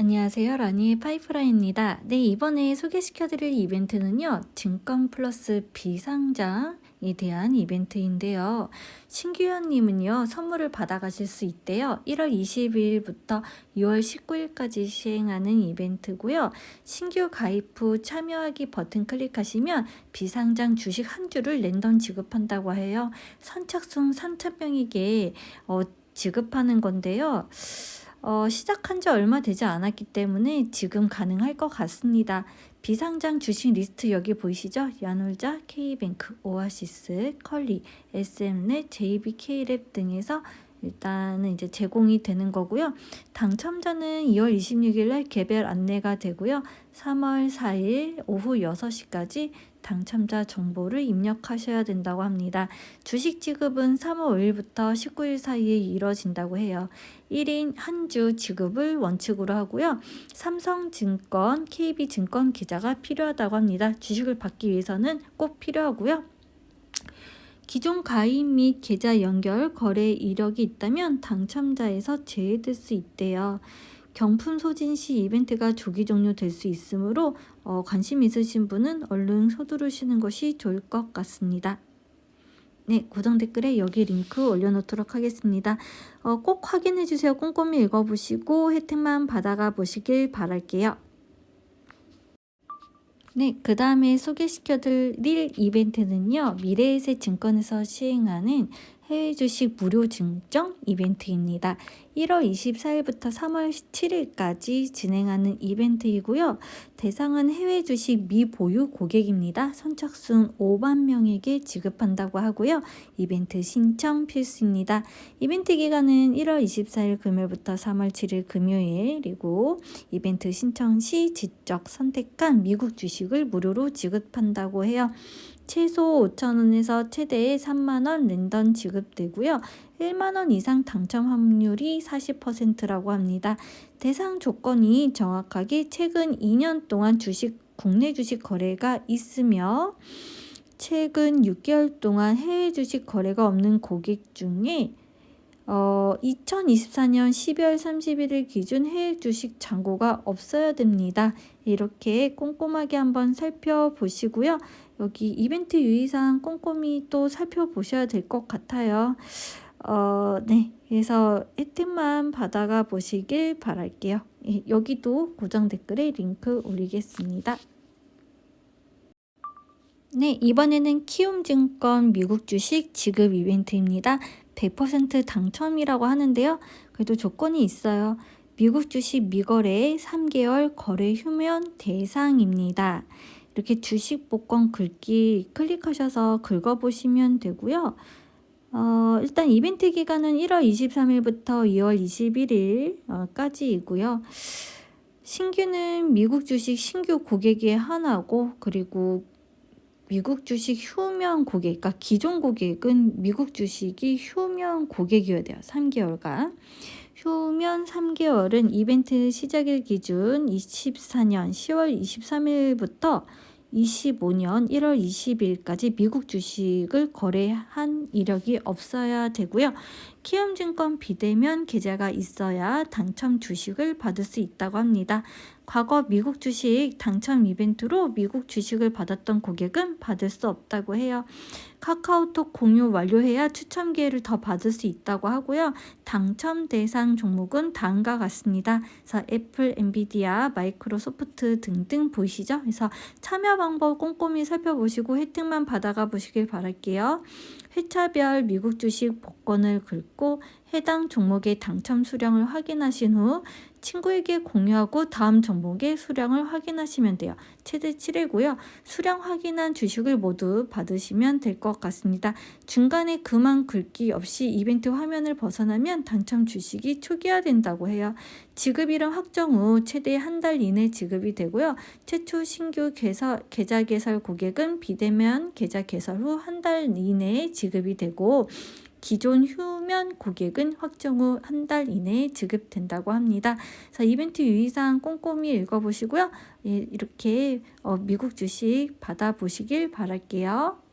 안녕하세요. 라니의 파이프라인입니다. 네, 이번에 소개시켜드릴 이벤트는요. 증권 플러스 비상장에 대한 이벤트인데요. 신규현님은요. 선물을 받아가실 수 있대요. 1월 22일부터 6월 19일까지 시행하는 이벤트고요. 신규 가입 후 참여하기 버튼 클릭하시면 비상장 주식 한 주를 랜덤 지급한다고 해요. 선착순 3,000명에게 어, 지급하는 건데요. 어, 시작한 지 얼마 되지 않았기 때문에 지금 가능할 것 같습니다. 비상장 주식 리스트 여기 보이시죠? 야놀자, K뱅크, 오아시스, 컬리, SM넷, JBK랩 등에서 일단은 이제 제공이 되는 거고요. 당첨자는 2월 26일 날 개별 안내가 되고요. 3월 4일 오후 6시까지 당첨자 정보를 입력하셔야 된다고 합니다. 주식 지급은 3월 5일부터 19일 사이에 이뤄진다고 해요. 1인 한 주 지급을 원칙으로 하고요. 삼성증권, KB증권 계좌가 필요하다고 합니다. 주식을 받기 위해서는 꼭 필요하고요. 기존 가입 및 계좌 연결 거래 이력이 있다면 당첨자에서 제외될 수 있대요. 경품 소진 시 이벤트가 조기 종료될 수 있으므로 어, 관심 있으신 분은 얼른 서두르시는 것이 좋을 것 같습니다. 네, 고정 댓글에 여기 링크 올려놓도록 하겠습니다. 어, 꼭 확인해 주세요. 꼼꼼히 읽어보시고 혜택만 받아가 보시길 바랄게요. 네, 그 다음에 소개시켜 드릴 이벤트는요. 미래에셋 증권에서 시행하는 해외 주식 무료 증정 이벤트입니다. 1월 24일부터 3월 17일까지 진행하는 이벤트이고요. 대상은 해외 주식 미보유 고객입니다. 선착순 5만 명에게 지급한다고 하고요. 이벤트 신청 필수입니다. 이벤트 기간은 1월 24일 금요일부터 3월 7일 금요일 그리고 이벤트 신청 시 지적 선택한 미국 주식을 무료로 지급한다고 해요. 최소 5천원에서 최대 3만원 랜덤 지급되고요. 1만원 이상 당첨 확률이 40%라고 합니다. 대상 조건이 정확하게 최근 2년 동안 주식 국내 주식 거래가 있으며 최근 6개월 동안 해외 주식 거래가 없는 고객 중에 어, 2024년 12월 31일 기준 해외 주식 잔고가 없어야 됩니다. 이렇게 꼼꼼하게 한번 살펴보시고요. 여기 이벤트 유의사항 꼼꼼히 또 살펴보셔야 될 것 같아요. 어, 네. 그래서 혜택만 받아가 보시길 바랄게요. 예, 여기도 고정 댓글에 링크 올리겠습니다. 네, 이번에는 키움증권 미국 주식 지급 이벤트입니다. 100% 당첨이라고 하는데요. 그래도 조건이 있어요. 미국 주식 미거래 3개월 거래 휴면 대상입니다. 이렇게 주식 복권 긁기 클릭하셔서 긁어보시면 되고요. 어, 일단 이벤트 기간은 1월 23일부터 2월 21일까지이고요. 신규는 미국 주식 신규 고객이 하나고 그리고 미국 주식 휴면 고객, 그러니까 기존 고객은 미국 주식이 휴면 고객이어야 돼요. 3개월간. 휴면 3개월은 이벤트 시작일 기준 24년 10월 23일부터 25년 1월 20일까지 미국 주식을 거래한 이력이 없어야 되고요. 키움증권 비대면 계좌가 있어야 당첨 주식을 받을 수 있다고 합니다. 과거 미국 주식 당첨 이벤트로 미국 주식을 받았던 고객은 받을 수 없다고 해요. 카카오톡 공유 완료해야 추첨 기회를 더 받을 수 있다고 하고요. 당첨 대상 종목은 다음과 같습니다. 그래서 애플, 엔비디아, 마이크로소프트 등등 보이시죠? 그래서 참여 방법 꼼꼼히 살펴보시고 혜택만 받아가 보시길 바랄게요. 회차별 미국 주식 복권을 긁고 해당 종목의 당첨 수량을 확인하신 후 친구에게 공유하고 다음 종목의 수량을 확인하시면 돼요. 최대 7회고요. 수량 확인한 주식을 모두 받으시면 될 것 같습니다. 중간에 그만 긁기 없이 이벤트 화면을 벗어나면 당첨 주식이 초기화된다고 해요. 지급 일은 확정 후 최대 한 달 이내 지급이 되고요. 최초 신규 개설, 계좌 개설 고객은 비대면 계좌 개설 후 한 달 이내에 지급이 되고 기존 휴면 고객은 확정 후 한 달 이내에 지급된다고 합니다. 그래서 이벤트 유의사항 꼼꼼히 읽어보시고요. 예, 이렇게 어, 미국 주식 받아보시길 바랄게요.